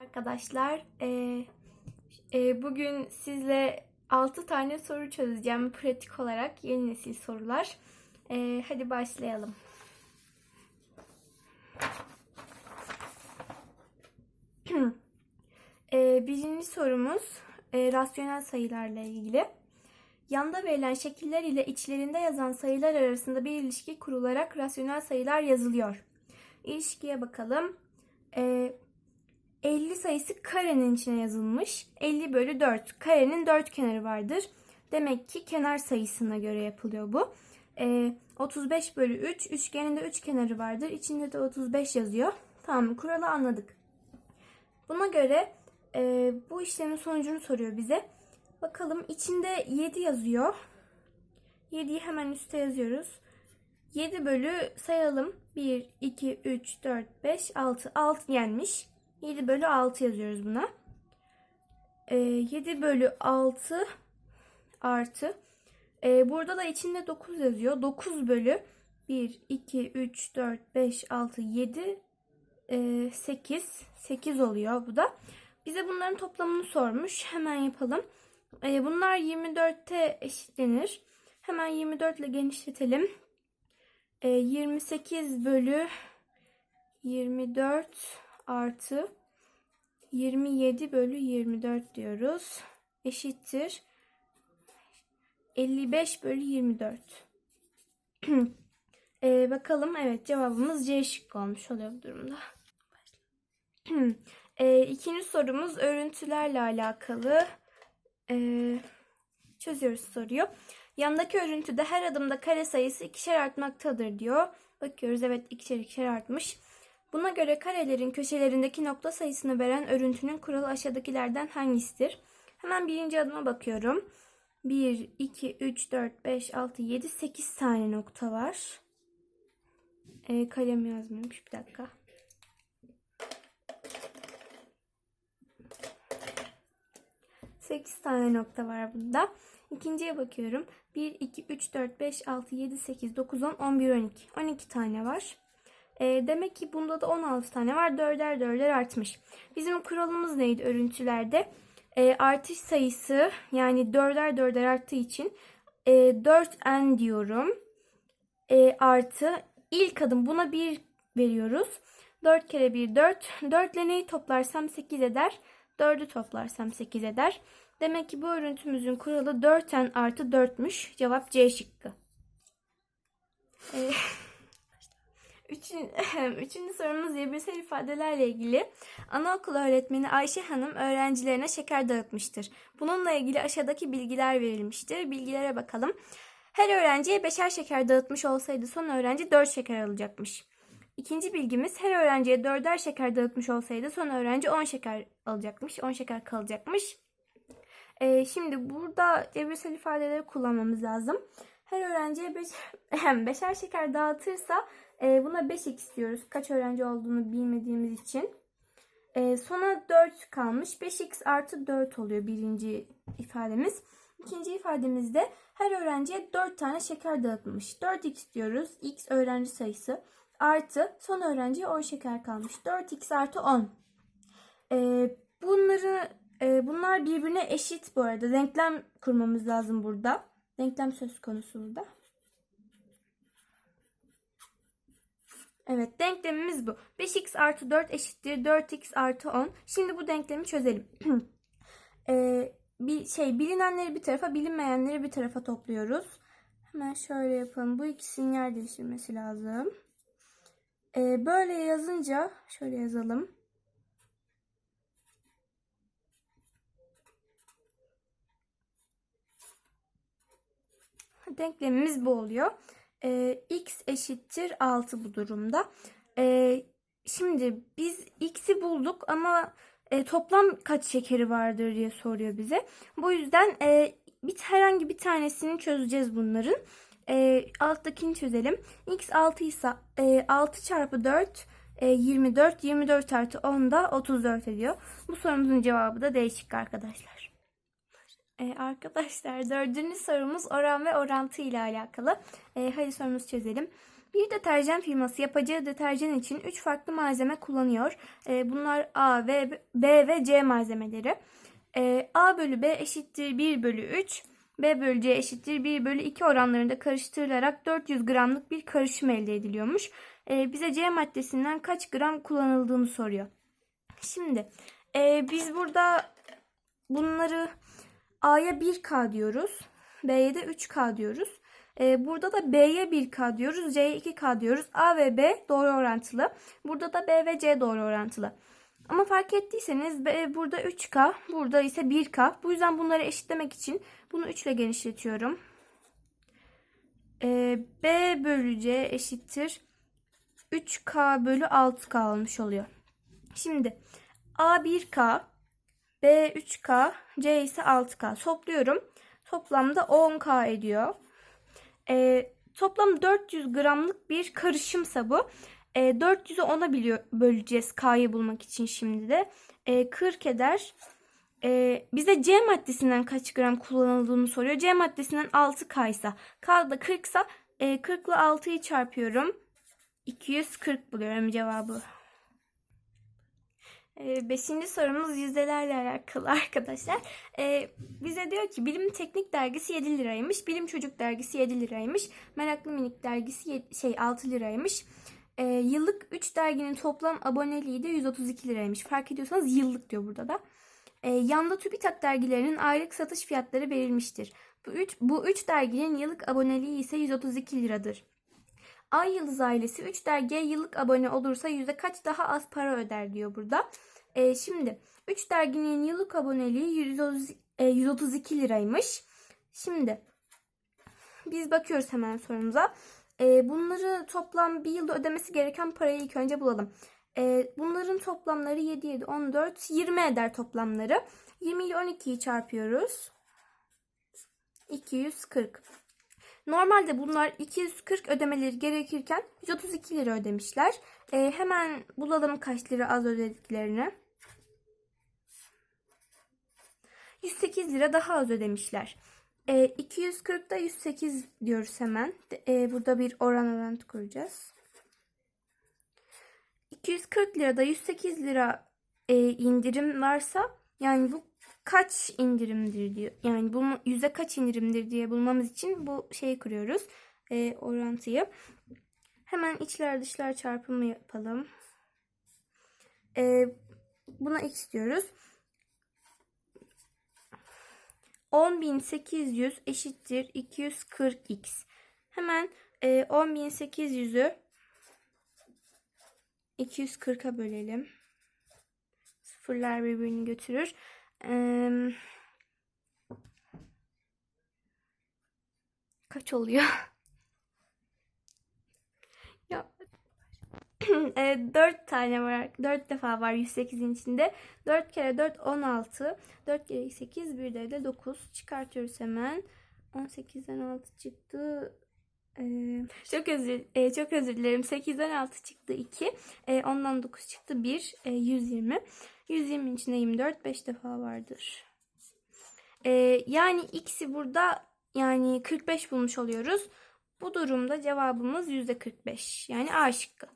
Arkadaşlar, e, e, bugün sizle 6 tane soru çözeceğim pratik olarak yeni nesil sorular. E, hadi başlayalım. e, birinci sorumuz e, rasyonel sayılarla ilgili. Yanda verilen şekiller ile içlerinde yazan sayılar arasında bir ilişki kurularak rasyonel sayılar yazılıyor. İlişkiye bakalım. E, 50 sayısı karenin içine yazılmış. 50 bölü 4. Karenin 4 kenarı vardır. Demek ki kenar sayısına göre yapılıyor bu. Ee, 35 bölü 3. Üçgenin de 3 kenarı vardır. İçinde de 35 yazıyor. Tamam kuralı anladık. Buna göre e, bu işlemin sonucunu soruyor bize. Bakalım içinde 7 yazıyor. 7'yi hemen üste yazıyoruz. 7 bölü sayalım. 1, 2, 3, 4, 5, 6. 6 gelmiş. 7 bölü 6 yazıyoruz buna. Ee, 7 bölü 6 artı. Ee, burada da içinde 9 yazıyor. 9 bölü 1, 2, 3, 4, 5, 6, 7, e, 8. 8 oluyor bu da. Bize bunların toplamını sormuş. Hemen yapalım. Ee, bunlar 24'te eşitlenir. Hemen 24 ile genişletelim. Ee, 28 bölü 24 artı 27 bölü 24 diyoruz. Eşittir. 55 bölü 24. ee, bakalım evet cevabımız C şıkkı olmuş oluyor bu durumda. ee, ikinci sorumuz örüntülerle alakalı. Ee, çözüyoruz soruyu. Yandaki örüntüde her adımda kare sayısı ikişer artmaktadır diyor. Bakıyoruz evet ikişer ikişer artmış. Buna göre karelerin köşelerindeki nokta sayısını veren örüntünün kuralı aşağıdakilerden hangisidir? Hemen birinci adıma bakıyorum. 1, 2, 3, 4, 5, 6, 7, 8 tane nokta var. E, kalem yazmıyormuş bir dakika. Sekiz tane nokta var burada. İkinciye bakıyorum. 1, 2, 3, 4, 5, 6, 7, 8, 9, 10, 11, 12. 12 tane var. E, demek ki bunda da 16 tane var. Dörder dörder artmış. Bizim kuralımız neydi örüntülerde? E, artış sayısı yani dörder dörder arttığı için e, 4n diyorum. E, artı ilk adım buna 1 veriyoruz. 4 kere 1 4. 4 ile neyi toplarsam 8 eder. 4'ü toplarsam 8 eder. Demek ki bu örüntümüzün kuralı 4n artı 4'müş. Cevap C şıkkı. E, Üçün, üçüncü sorumuz cebirsel ifadelerle ilgili. Anaokulu öğretmeni Ayşe Hanım öğrencilerine şeker dağıtmıştır. Bununla ilgili aşağıdaki bilgiler verilmiştir. Bilgilere bakalım. Her öğrenciye beşer şeker dağıtmış olsaydı son öğrenci 4 şeker alacakmış. İkinci bilgimiz her öğrenciye dörder şeker dağıtmış olsaydı son öğrenci 10 şeker alacakmış. 10 şeker kalacakmış. Ee, şimdi burada cebirsel ifadeleri kullanmamız lazım. Her öğrenciye beş, beşer şeker dağıtırsa e, buna 5x diyoruz. Kaç öğrenci olduğunu bilmediğimiz için. E, sona 4 kalmış. 5x artı 4 oluyor birinci ifademiz. İkinci ifademizde her öğrenciye 4 tane şeker dağıtmış. 4x diyoruz. x öğrenci sayısı. Artı son öğrenciye 10 şeker kalmış. 4x artı 10. E, bunları e, bunlar birbirine eşit bu arada. Denklem kurmamız lazım burada. Denklem söz konusu burada. Evet denklemimiz bu. 5x artı 4 eşittir 4x artı 10. Şimdi bu denklemi çözelim. ee, bir şey bilinenleri bir tarafa bilinmeyenleri bir tarafa topluyoruz. Hemen şöyle yapalım. Bu ikisinin yer değiştirmesi lazım. Ee, böyle yazınca şöyle yazalım. Denklemimiz bu oluyor. Ee, eşittir 6 bu durumda. Ee, şimdi biz x'i bulduk ama e, toplam kaç şekeri vardır diye soruyor bize. Bu yüzden e, bir herhangi bir tanesini çözeceğiz bunların. E, alttakini çözelim. x 6 ise e, 6 çarpı 4 e, 24. 24 artı 10 da 34 ediyor. Bu sorumuzun cevabı da değişik arkadaşlar. Ee, arkadaşlar dördüncü sorumuz oran ve orantı ile alakalı. Ee, hadi sorumuzu çözelim. Bir deterjan firması yapacağı deterjan için 3 farklı malzeme kullanıyor. E, bunlar A, ve B ve C malzemeleri. E, A bölü B eşittir 1 bölü 3. B bölü C eşittir 1 bölü 2 oranlarında karıştırılarak 400 gramlık bir karışım elde ediliyormuş. E, bize C maddesinden kaç gram kullanıldığını soruyor. Şimdi e, biz burada bunları A'ya 1K diyoruz. B'ye de 3K diyoruz. Ee, burada da B'ye 1K diyoruz. C'ye 2K diyoruz. A ve B doğru orantılı. Burada da B ve C doğru orantılı. Ama fark ettiyseniz burada 3K, burada ise 1K. Bu yüzden bunları eşitlemek için bunu 3 ile genişletiyorum. Ee, B bölü C eşittir 3K bölü 6K olmuş oluyor. Şimdi A 1K, B 3K, C ise 6K. Topluyorum. Toplamda 10K ediyor. E, toplam 400 gramlık bir karışımsa bu. E, 400'ü 10'a biliyor, böleceğiz K'yı bulmak için şimdi de. E, 40 eder. E, bize C maddesinden kaç gram kullanıldığını soruyor. C maddesinden 6K ise K da 40 ise e, 40 ile 6'yı çarpıyorum. 240 buluyorum cevabı. Ee, beşinci sorumuz yüzdelerle alakalı arkadaşlar. Ee, bize diyor ki Bilim Teknik dergisi 7 liraymış. Bilim Çocuk dergisi 7 liraymış. Meraklı Minik dergisi yedi- şey 6 liraymış. Ee, yıllık 3 derginin toplam aboneliği de 132 liraymış. Fark ediyorsanız yıllık diyor burada da. Ee, yanda TÜBİTAK dergilerinin aylık satış fiyatları verilmiştir. Bu üç, bu üç derginin yıllık aboneliği ise 132 liradır. Ay Yıldız ailesi 3 dergiye yıllık abone olursa yüzde kaç daha az para öder diyor burada. Ee, şimdi 3 derginin yıllık aboneliği 130, e, 132 liraymış. Şimdi biz bakıyoruz hemen sorumuza. Ee, bunları toplam bir yılda ödemesi gereken parayı ilk önce bulalım. Ee, bunların toplamları 7, 7, 14, 20 eder toplamları. 20 ile 12'yi çarpıyoruz. 240. Normalde bunlar 240 ödemeleri gerekirken 132 lira ödemişler. Ee, hemen bulalım kaç lira az ödediklerini. 108 lira daha az ödemişler. Ee, 240'da 108 diyoruz hemen. Ee, burada bir oran orantı kuracağız. 240 lirada 108 lira e, indirim varsa yani bu kaç indirimdir diyor. Yani bu yüzde kaç indirimdir diye bulmamız için bu şeyi kuruyoruz. E, orantıyı. Hemen içler dışlar çarpımı yapalım. E, buna x diyoruz. 10.800 eşittir 240x. Hemen e, 10.800'ü 240'a bölelim. Sıfırlar birbirini götürür. Kaç oluyor? ya e, 4 tane var. 4 defa var 108'in içinde. 4 kere 4 16. 4 kere 8 bir de 9. Çıkartıyoruz hemen. 18'den 6 çıktı. Ee, çok özür e, çok özür dilerim. 8'den 6 çıktı 2. E, ondan 9 çıktı 1. E, 120. 120'nin içinde 24 5 defa vardır. E, yani x'i burada yani 45 bulmuş oluyoruz. Bu durumda cevabımız %45. Yani A şıkkı.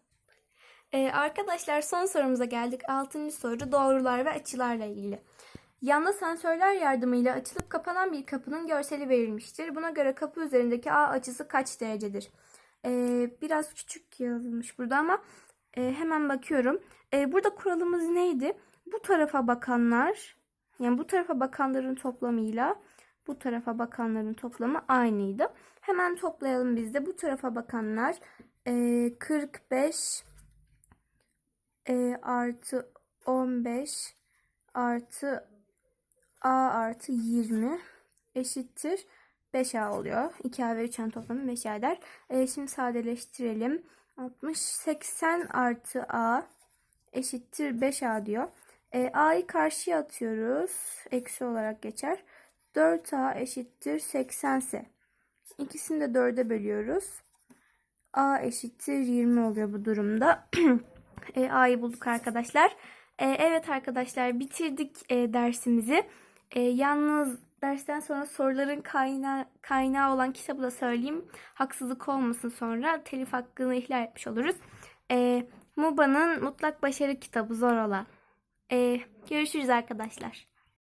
E, arkadaşlar son sorumuza geldik. 6. soru doğrular ve açılarla ilgili. Yanda sensörler yardımıyla açılıp kapanan bir kapının görseli verilmiştir. Buna göre kapı üzerindeki A açısı kaç derecedir? Ee, biraz küçük yazılmış burada ama e, hemen bakıyorum. Ee, burada kuralımız neydi? Bu tarafa bakanlar, yani bu tarafa bakanların toplamıyla bu tarafa bakanların toplamı aynıydı. Hemen toplayalım biz de. Bu tarafa bakanlar e, 45 e, artı 15 artı A artı 20 eşittir 5A oluyor. 2A ve 3A'nın toplamı 5A eder. E, şimdi sadeleştirelim. 60, 80 artı A eşittir 5A diyor. E, A'yı karşıya atıyoruz. Eksi olarak geçer. 4A eşittir 80 ise. İkisini de 4'e bölüyoruz. A eşittir 20 oluyor bu durumda. e, A'yı bulduk arkadaşlar. E, evet arkadaşlar bitirdik e, dersimizi. E, yalnız dersten sonra soruların kaynağı, kaynağı olan kitabı da söyleyeyim. Haksızlık olmasın sonra telif hakkını ihlal etmiş oluruz. Ee, Muba'nın Mutlak Başarı kitabı zor olan. Ee, görüşürüz arkadaşlar.